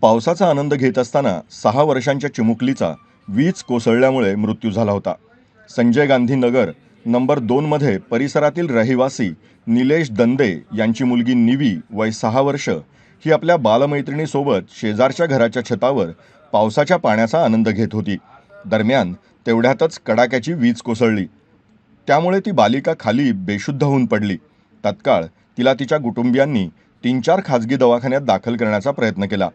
पावसाचा आनंद घेत असताना सहा वर्षांच्या चिमुकलीचा वीज कोसळल्यामुळे मृत्यू झाला होता. संजय गांधी नगर नंबर दोनमध्ये परिसरातील रहिवासी निलेश दंदे यांची मुलगी निवी वय सहा वर्ष ही आपल्या बालमैत्रिणीसोबत शेजारच्या घराच्या छतावर पावसाच्या पाण्याचा आनंद घेत होती. दरम्यान तेवढ्यातच कडाक्याची वीज कोसळली. त्यामुळे ती बालिका खाली बेशुद्ध होऊन पडली. तत्काळ तिला तिच्या कुटुंबियांनी तीन चार खाजगी दवाखान्यात दाखल करण्याचा प्रयत्न केला.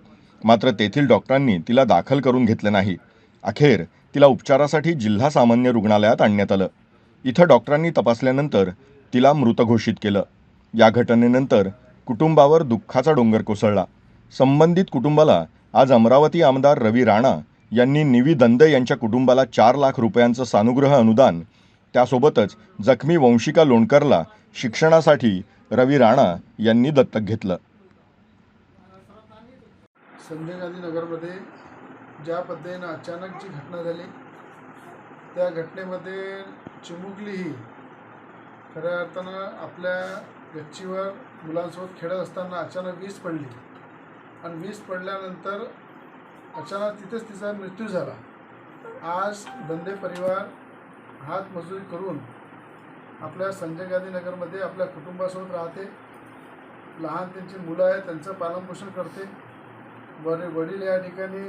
मात्र तेथील डॉक्टरांनी तिला दाखल करून घेतले नाही. अखेर तिला उपचारासाठी जिल्हा सामान्य रुग्णालयात आणण्यात आलं. इथं डॉक्टरांनी तपासल्यानंतर तिला मृत घोषित केलं. या घटनेनंतर कुटुंबावर दुःखाचा डोंगर कोसळला. संबंधित कुटुंबाला आज अमरावती आमदार रवी राणा यांनी निवी दंदे यांच्या कुटुंबाला चार लाख रुपयांचं सानुग्रह अनुदान त्यासोबतच जखमी वंशिका लोणकरला शिक्षणासाठी रवी राणा यांनी दत्तक घेतलं. संजय गांधी नगरमध्ये ज्या पद्धतीनं अचानक जी घटना झाली त्या घटनेमध्ये चिमुकली ही खऱ्या अर्थानं आपल्या गच्चीवर मुलांसोबत खेळत असताना अचानक वीज पडली. आणि वीज पडल्यानंतर अचानक तिथेच तिचा मृत्यू झाला. आज धंदे परिवार हातमजुरी करून आपल्या संजय गांधी नगरमध्ये आपल्या कुटुंबासोबत राहते. लहान त्यांची मुलं आहेत त्यांचं पालनपोषण करते. वडील वडील या ठिकाणी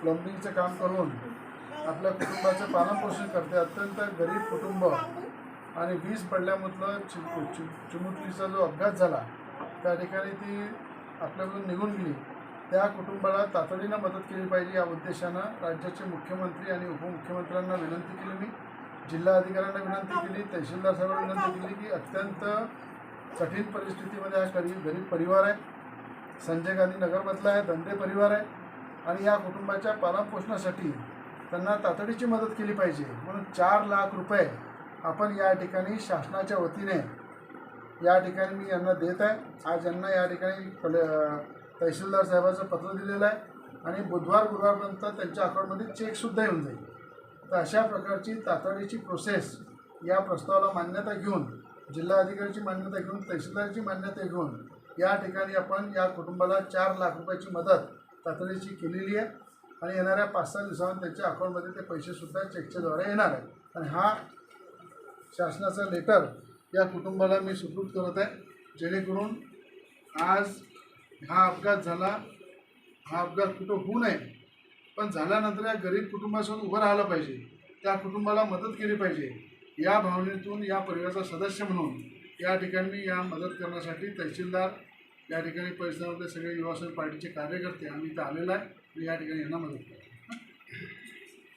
प्लंबिंगचं काम करून आपल्या कुटुंबाचं पालनपोषण करते. अत्यंत गरीब कुटुंब. आणि वीज पडल्यामधलं चि चि चिमुकलीचा जो अपघात झाला त्या ठिकाणी ती आपल्याकडून निघून गेली. त्या कुटुंबाला तातडीनं मदत केली पाहिजे या उद्देशानं राज्याचे मुख्यमंत्री आणि उपमुख्यमंत्र्यांना विनंती केली मी. जिल्हा अधिकाऱ्यांना विनंती केली तहसीलदार साहेबांना विनंती केली की अत्यंत कठीण परिस्थितीमध्ये हा गरीब गरीब परिवार आहे. संजय गांधी नगरमधला आहे धंदे परिवार आहे आणि या कुटुंबाच्या पालनपोषणासाठी त्यांना तातडीची मदत केली पाहिजे. म्हणून चार लाख रुपये आपण या ठिकाणी शासनाच्या वतीने या ठिकाणी मी यांना देत आहे. आज यांना या ठिकाणी कले तहसीलदार साहेबाचं पत्र दिलेलं आहे आणि बुधवार गुरुवारपर्यंत त्यांच्या अकाउंटमध्ये चेकसुद्धा येऊन जाईल. तर अशा प्रकारची तातडीची प्रोसेस या प्रस्तावाला मान्यता घेऊन जिल्हाधिकाऱ्याची मान्यता घेऊन तहसीलदारची मान्यता घेऊन या ठिकाणी आपण या कुटुंबाला चार लाख रुपयाची मदत तातडीची केलेली आहे. आणि येणाऱ्या पाच सहा दिवसांत त्यांच्या अकाउंटमध्ये ते पैसेसुद्धा चेकच्या द्वारे येणार आहे आणि हा शासनाचा लेटर या कुटुंबाला मी सुपूर्द करत आहे. जेणेकरून आज हा अपघात झाला. हा अपघात कुठं होऊ नये. पण झाल्यानंतर या गरीब कुटुंबासोबत उभं राहिलं पाहिजे. त्या कुटुंबाला मदत केली पाहिजे. या भावनेतून या परिवाराचा सदस्य म्हणून या ठिकाणी मी या मदत करण्यासाठी तहसीलदार या ठिकाणी परिसरातले सगळे युवासेना पार्टीचे कार्यकर्ते आम्ही इथं आलेलो आहे. आणि या ठिकाणी यांना मदत करतो.